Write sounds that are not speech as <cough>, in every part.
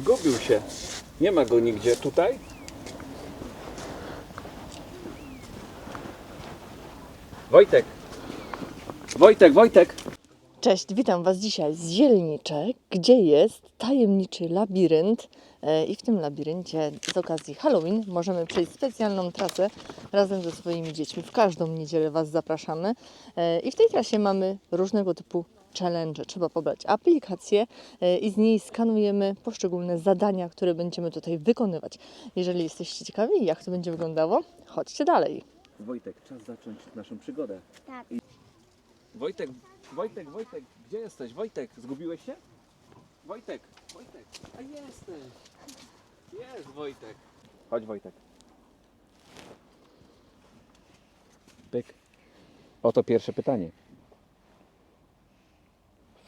Zgubił się. Nie ma go nigdzie. Tutaj? Wojtek! Wojtek, Wojtek! Cześć, witam Was dzisiaj z Zielniczek, gdzie jest tajemniczy labirynt. E, I w tym labiryncie z okazji Halloween możemy przejść specjalną trasę razem ze swoimi dziećmi. W każdą niedzielę Was zapraszamy. E, I w tej trasie mamy różnego typu challenge. Trzeba pobrać aplikację e, i z niej skanujemy poszczególne zadania, które będziemy tutaj wykonywać. Jeżeli jesteście ciekawi, jak to będzie wyglądało, chodźcie dalej. Wojtek, czas zacząć naszą przygodę. Tak. Wojtek, Wojtek, Wojtek, gdzie jesteś? Wojtek, zgubiłeś się? Wojtek, Wojtek, a jesteś. Jest Wojtek. Chodź Wojtek. Pyk. Oto pierwsze pytanie.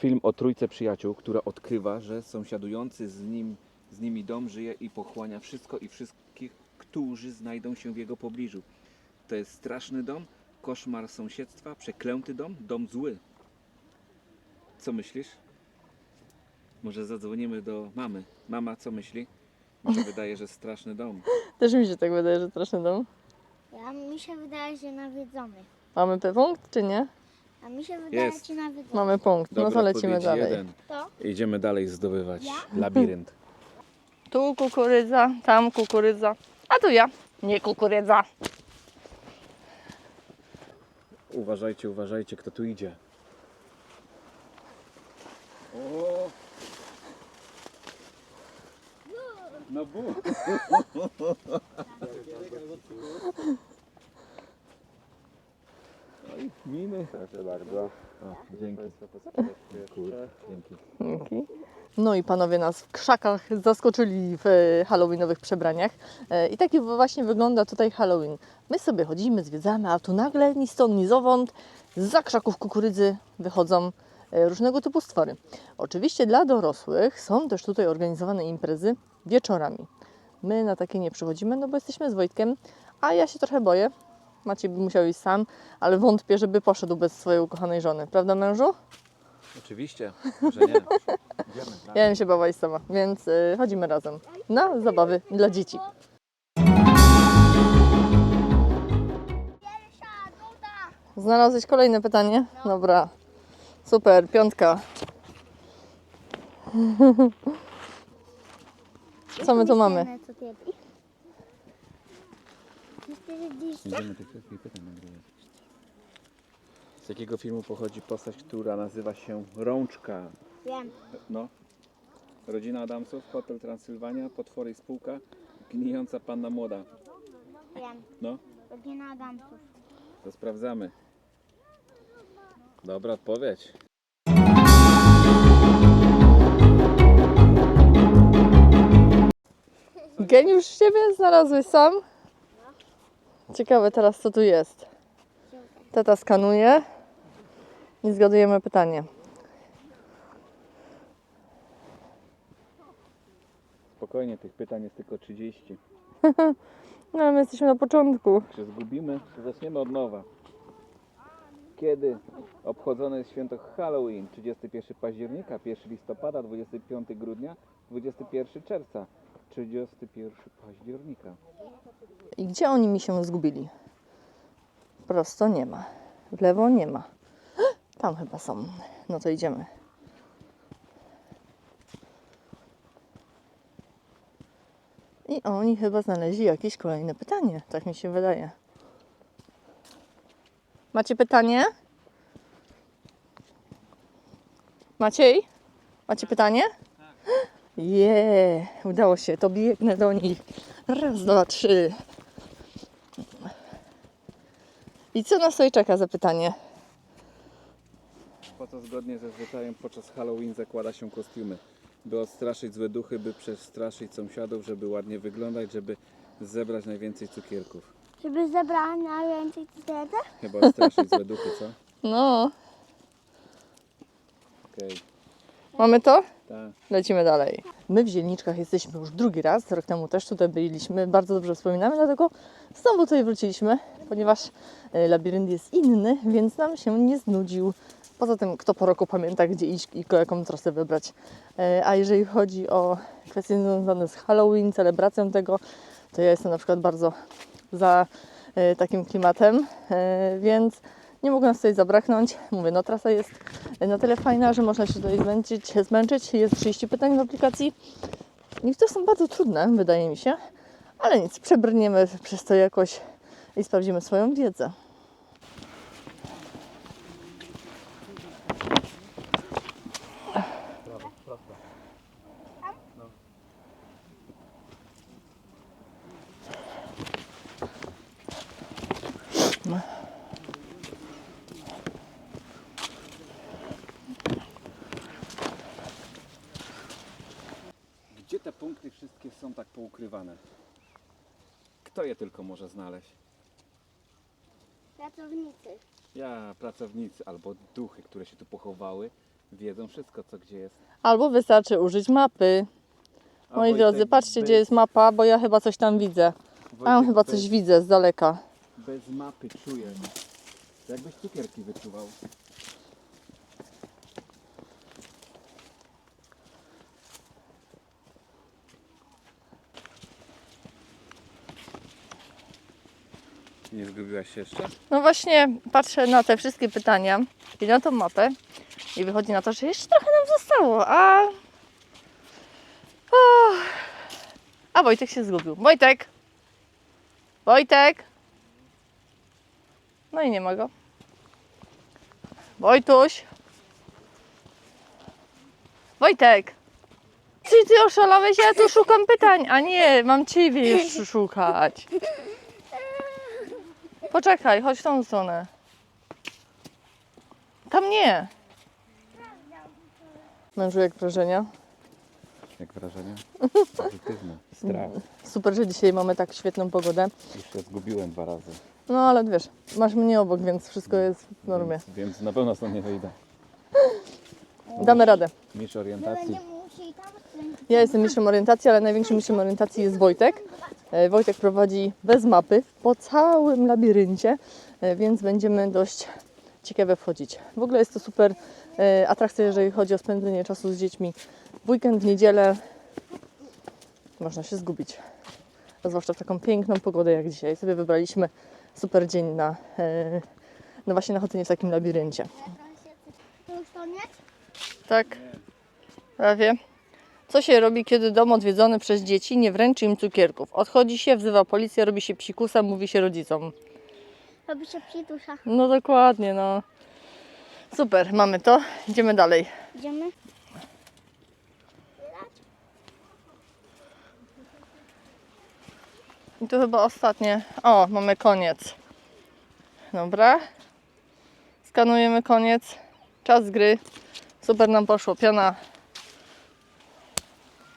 Film o trójce przyjaciół, która odkrywa, że sąsiadujący z, nim, z nimi dom żyje i pochłania wszystko i wszystkich, którzy znajdą się w jego pobliżu. To jest straszny dom, koszmar sąsiedztwa, przeklęty dom, dom zły. Co myślisz? Może zadzwonimy do mamy. Mama, co myśli? Mi się <laughs> wydaje, że straszny dom. Też mi się tak wydaje, że straszny dom. Ja, mi się wydaje, że nawiedzony. Mamy P punkt, czy nie? A mi się wydaje, Jest. że nawiedzony. Mamy punkt, no Dobra to lecimy odpowiedź, dalej. Jeden. To? Idziemy dalej zdobywać labirynt. Tu kukurydza, tam kukurydza, a tu ja. Nie kukurydza. Uważajcie, uważajcie, kto tu idzie. O! No bu. <laughs> Proszę bardzo. O, dzięki. Dzięki. Dzięki. No i panowie nas w krzakach zaskoczyli w e, halloweenowych przebraniach. E, I taki właśnie wygląda tutaj Halloween. My sobie chodzimy, zwiedzamy, a tu nagle ni stąd, ni zowąd za krzaków kukurydzy wychodzą e, różnego typu stwory. Oczywiście dla dorosłych są też tutaj organizowane imprezy wieczorami. My na takie nie przychodzimy, no bo jesteśmy z Wojtkiem, a ja się trochę boję. Maciej by musiał iść sam, ale wątpię, żeby poszedł bez swojej ukochanej żony. Prawda mężu? Oczywiście, że nie. Idziemy. Ja bym się bała iść sama, więc y, chodzimy razem na zabawy dla dzieci. Znalazłeś kolejne pytanie? Dobra. Super, piątka. <laughs> Co my tu mamy? Co ty jadłeś? Ty jedliście? Będziemy tych wszystkich pytań nagrywać. Z jakiego filmu pochodzi postać, która nazywa się Rączka? Wiem. No. Rodzina Adamsów, Hotel Transylwania, Potwory i Spółka, Gnijąca Panna Młoda. Wiem. No, Rodzina Adamsów. to sprawdzamy. Dobra odpowiedź. Geniusz siebie znalazłeś sam? Ciekawe teraz co tu jest. Tata skanuje i zgadujemy pytanie. Spokojnie, tych pytań jest tylko 30. <laughs> No ale my jesteśmy na początku. Się zgubimy, to zaczniemy od nowa. Kiedy obchodzone jest święto Halloween? 31 października, 1 listopada, 25 grudnia, 21 czerwca. 31 października. I gdzie oni mi się zgubili? Prosto nie ma. W lewo nie ma. <gasps> Tam chyba są. No to idziemy. I oni chyba znaleźli jakieś kolejne pytanie. Tak mi się wydaje. Macie pytanie? Maciej? Macie pytanie? Je, udało się, to biegnę do nich. Raz, dwa, trzy. I co nas tutaj czeka za pytanie? Po co zgodnie ze zwyczajem podczas Halloween zakłada się kostiumy? By odstraszyć złe duchy, by przestraszyć sąsiadów, żeby ładnie wyglądać, żeby zebrać najwięcej cukierków. Żeby zebrała najwięcej cytety? Chyba odstraszyć złe duchy, co? No, Okej, mamy to? Lecimy dalej. My w Zielniczkach jesteśmy już drugi raz. Rok temu też tutaj byliśmy. Bardzo dobrze wspominamy, dlatego znowu tutaj wróciliśmy, ponieważ e, labirynt jest inny, więc nam się nie znudził. Poza tym, kto po roku pamięta, gdzie iść i jaką trasę wybrać. E, A jeżeli chodzi o kwestie związane z Halloween, celebracją tego, to ja jestem na przykład bardzo za e, takim klimatem, więc nie mogło nas tutaj zabraknąć. Mówię, no trasa jest na tyle fajna, że można się tutaj zmęczyć, zmęczyć. Jest 30 pytań w aplikacji. Niektóre są bardzo trudne, wydaje mi się, ale nic, przebrniemy przez to jakoś i sprawdzimy swoją wiedzę. Punkty wszystkie są tak poukrywane? Kto je tylko może znaleźć? Pracownicy. Ja, pracownicy albo duchy, które się tu pochowały, wiedzą wszystko, co gdzie jest. Albo wystarczy użyć mapy. A Moi Wojtek drodzy, patrzcie, bez, gdzie jest mapa, bo ja chyba coś tam widzę. Tam Wojtek chyba bez, coś widzę z daleka. Bez mapy czuję. To Jakbyś cukierki wyczuwał. Nie zgubiłaś się jeszcze? No właśnie, patrzę na te wszystkie pytania i na tą mapę i wychodzi na to, że jeszcze trochę nam zostało, a... A Wojtek się zgubił. Wojtek! Wojtek! No i nie ma go. Wojtuś! Wojtek! Czy ty oszalałeś? Ja tu szukam pytań, a nie, mam ciebie jeszcze szukać. Poczekaj, chodź w tą stronę. Tam nie. Mężu, jak wrażenia? Jak wrażenie? <laughs> Pozytywne. Strach. Super, że dzisiaj mamy tak świetną pogodę. Już się zgubiłem dwa razy. No ale wiesz, masz mnie obok, więc wszystko jest w normie. Więc, więc na pewno stąd nie wyjdę. <laughs> Damy radę. Mistrz orientacji. Ja jestem mistrzem orientacji, ale największym mistrzem orientacji jest Wojtek. E, Wojtek prowadzi bez mapy po całym labiryncie, e, więc będziemy dość ciekawe wchodzić. W ogóle jest to super e, atrakcja, jeżeli chodzi o spędzenie czasu z dziećmi w weekend, w niedzielę. Można się zgubić. A zwłaszcza w taką piękną pogodę jak dzisiaj. Sobie wybraliśmy super dzień na, no właśnie na chodzenie w takim labiryncie. Tak, prawie. Co się robi, kiedy dom odwiedzony przez dzieci nie wręczy im cukierków? Odchodzi się, wzywa policję, robi się psikusa, mówi się rodzicom. Robi się psitusza. No dokładnie, no. Super, mamy to. Idziemy dalej. Idziemy? I tu chyba ostatnie. O, mamy koniec. Dobra. Skanujemy koniec. Czas gry. Super nam poszło. Piana.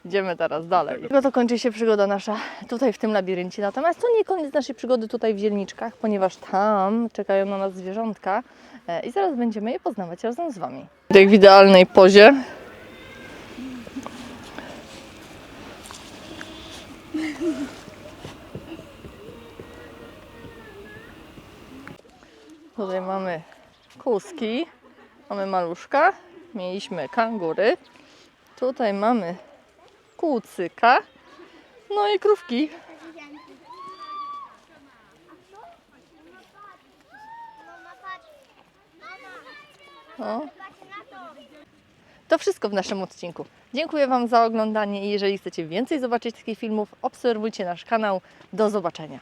Idziemy teraz dalej. Tylko to kończy się przygoda nasza tutaj w tym labiryncie. Natomiast to nie koniec naszej przygody tutaj w Zielniczkach, ponieważ tam czekają na nas zwierzątka e, i zaraz będziemy je poznawać razem z Wami. Jak w idealnej pozie. Tutaj mamy kuski, mamy maluszka, mieliśmy kangury, tutaj mamy kucyka, no i krówki. To wszystko w naszym odcinku. Dziękuję Wam za oglądanie i jeżeli chcecie więcej zobaczyć takich filmów, obserwujcie nasz kanał. Do zobaczenia.